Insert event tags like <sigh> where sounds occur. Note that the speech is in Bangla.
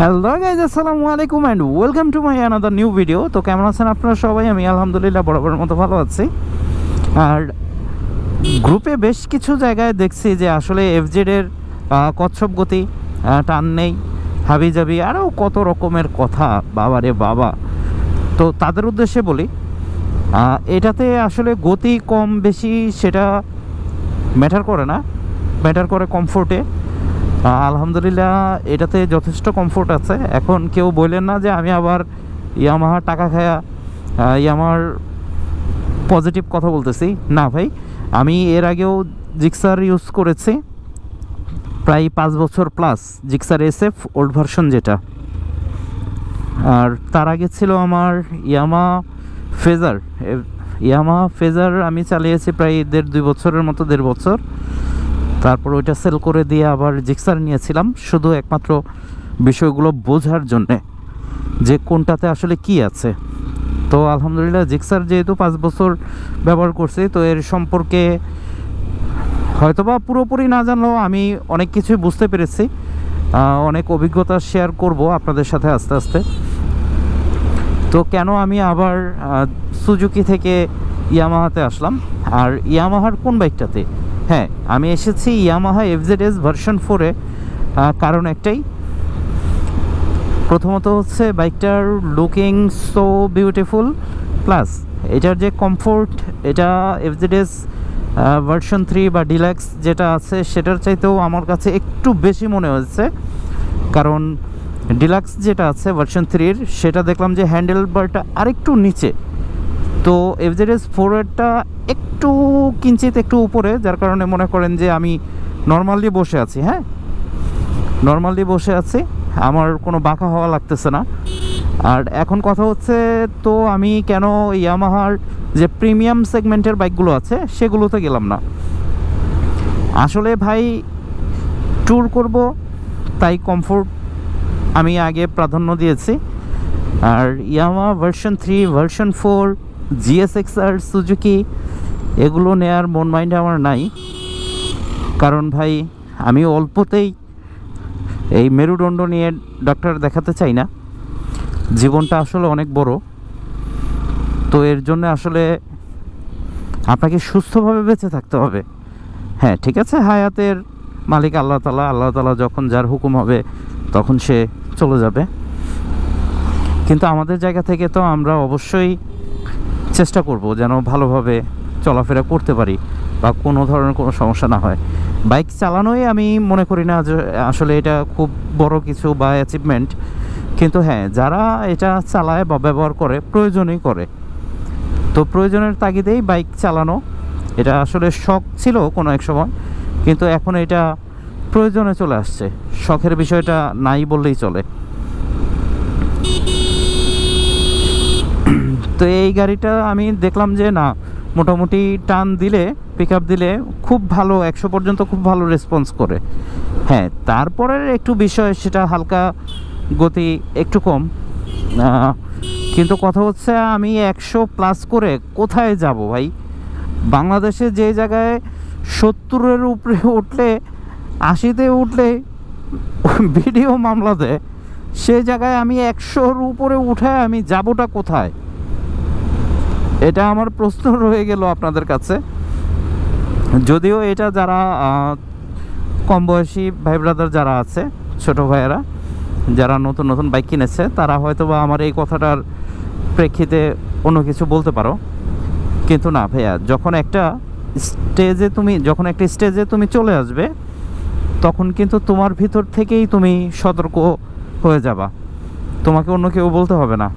হ্যালো গাইজ আসসালামু আলাইকুম and welcome to my another new video তো কেমন আছেন আপনারা সবাই? আমি আলহামদুলিল্লাহ বরাবরের মতো ভালো আছি। আর গ্রুপে বেশ কিছু জায়গায় দেখছি যে আসলে এফজেডের কচ্ছপ গতি টান নেই, হাবি জাবি আরও কত রকমের কথা বাবা রে বাবা। তো তাদের উদ্দেশ্যে বলি এটাতে আসলে গতি কম বেশি সেটা ম্যাটার করে না। ম্যাটার করে কমফোর্টে আলহামদুলিল্লাহ এটাতে যথেষ্ট কমফোর্ট আছে। এখন কেউ বললেন না যে আমি আবার ইয়ামাহার টাকা খায়া আহ, ইয়ামার পজিটিভ কথা বলতেছি। না ভাই আমি এর আগেও জিক্সার ইউজ করেছি। প্রায় পাঁচ বছর plus Gixxer SF old version যেটা। আর তার আগে ছিল আমার ইয়ামা ফেজার ইয়ামা ফেজার আমি চালিয়েছি প্রায় দেড় দুই বছরের মতো দেড় বছর। তারপর ওইটা সেল করে দিয়ে আবার জিক্সার নিয়েছিলাম। শুধু একমাত্র বিষয়গুলো বোঝার জন্যে যে কোনটাতে আসলে কি আছে। তো আলহামদুলিল্লাহ জিক্সার যেহেতু পাঁচ বছর ব্যবহার করছি, তো এর সম্পর্কে হয়তোবা পুরোপুরি না জানলেও আমি অনেক কিছুই বুঝতে পেরেছি। অনেক অভিজ্ঞতা শেয়ার করব আপনাদের সাথে আস্তে আস্তে। তো কেন আমি আবার সুজুকি থেকে ইয়ামাহাতে আসলাম? আর ইয়ামাহার কোন বাইকটাতে হ্যাঁ আমি এসেছি ইয়ামাহা এফজেড এস ভার্সন ফোরে কারণ একটাই। প্রথমত হচ্ছে বাইকটার লুকিং সো বিউটিফুল প্লাস এটার যে কমফোর্ট এটা এফজেডএস ভার্সন থ্রি বা ডিলাক্স যেটা আছে, সেটার চাইতেও আমার কাছে একটু বেশি মনে হয়েছে। কারণ ডিলাক্স যেটা আছে ভার্সন থ্রির সেটা দেখলাম যে হ্যান্ডেল বারটা আরেকটু নিচে। তো এফজেডএস ফোরেরটা একটু কিঞ্চিত একটু উপরে, যার কারণে মনে করেন যে আমি নর্মালি বসে আছি হ্যাঁ? নর্মালি বসে আছি, আমার কোনো বাঁকা হওয়া লাগতেছে না। আর এখন কথা হচ্ছে, তো আমি কেন ইয়ামাহার যে প্রিমিয়াম সেগমেন্টের বাইকগুলো আছে, সেগুলোতে গেলাম না। আসলে ভাই ট্যুর করব, তাই কমফোর্ট আমি আগে প্রাধান্য দিয়েছি। আর Yamaha version three version four GSX আর সুজুকি এগুলো নেয়ার মন মাইন্ড আমার নাই। কারণ ভাই, আমি অল্পতেই এই মেরুদণ্ড নিয়ে ডাক্তার দেখাতে চাই না। জীবনটা আসলে অনেক বড়। তো এর জন্য আসলে আপনাকে সুস্থভাবে বেঁচে থাকতে হবে। হ্যাঁ ঠিক আছে, হায়াতের মালিক আল্লাহ তালা আল্লাহ তালা যখন যার হুকুম হবে, তখন সে চলে যাবে। কিন্তু আমাদের জায়গা থেকে তো আমরা অবশ্যই চেষ্টা করব যেন ভালোভাবে চলাফেরা করতে পারি বা কোনো ধরনের কোনো সমস্যা না হয়। বাইক চালানোই আমি মনে করি না আসলে এটা খুব বড় কিছু বা অ্যাচিভমেন্ট কিন্তু হ্যাঁ যারা এটা চালায় বা ব্যবহার করে, প্রয়োজনই করে। তো প্রয়োজনের তাগিদেই বাইক চালানো। এটা আসলে শখ ছিল কোনো এক সময়, কিন্তু এখন এটা প্রয়োজনে চলে আসছে। শখের বিষয়টা নাই বললেই চলে। তো এই গাড়িটা আমি দেখলাম যে না, মোটামুটি টান দিলে পিক দিলে খুব ভালো, একশো পর্যন্ত খুব ভালো রেসপন্স করে। হ্যাঁ তারপরের একটু বিষয়, সেটা হালকা গতি একটু কম। কিন্তু কথা হচ্ছে আমি একশো প্লাস করে কোথায় যাব ভাই? বাংলাদেশে যে জায়গায় সত্তরের উপরে উঠলে, আশিতে উঠলে ভিডিও মামলা দেয়, সে জায়গায় আমি একশোর উপরে উঠে আমি যাবোটা কোথায়? এটা আমার প্রশ্ন <laughs> রয়ে গেল আপনাদের কাছে। যদিও এটা যারা কম বয়সী ভাই ব্রাদার যারা আছে, ছোট ভাইয়েরা, যারা নতুন নতুন বাইক কিনেছে, তারা হয়তো বা আমার এই কথাটার প্রেক্ষিতে অন্য কিছু বলতে পারো। কিন্তু না, ভাইয়া, যখন একটা স্টেজে তুমি, যখন একটা স্টেজে তুমি চলে আসবে, তখন কিন্তু তোমার ভিতর থেকেই তুমি সতর্ক হয়ে যাবা। তোমাকে অন্য কেউ বলতে হবে না।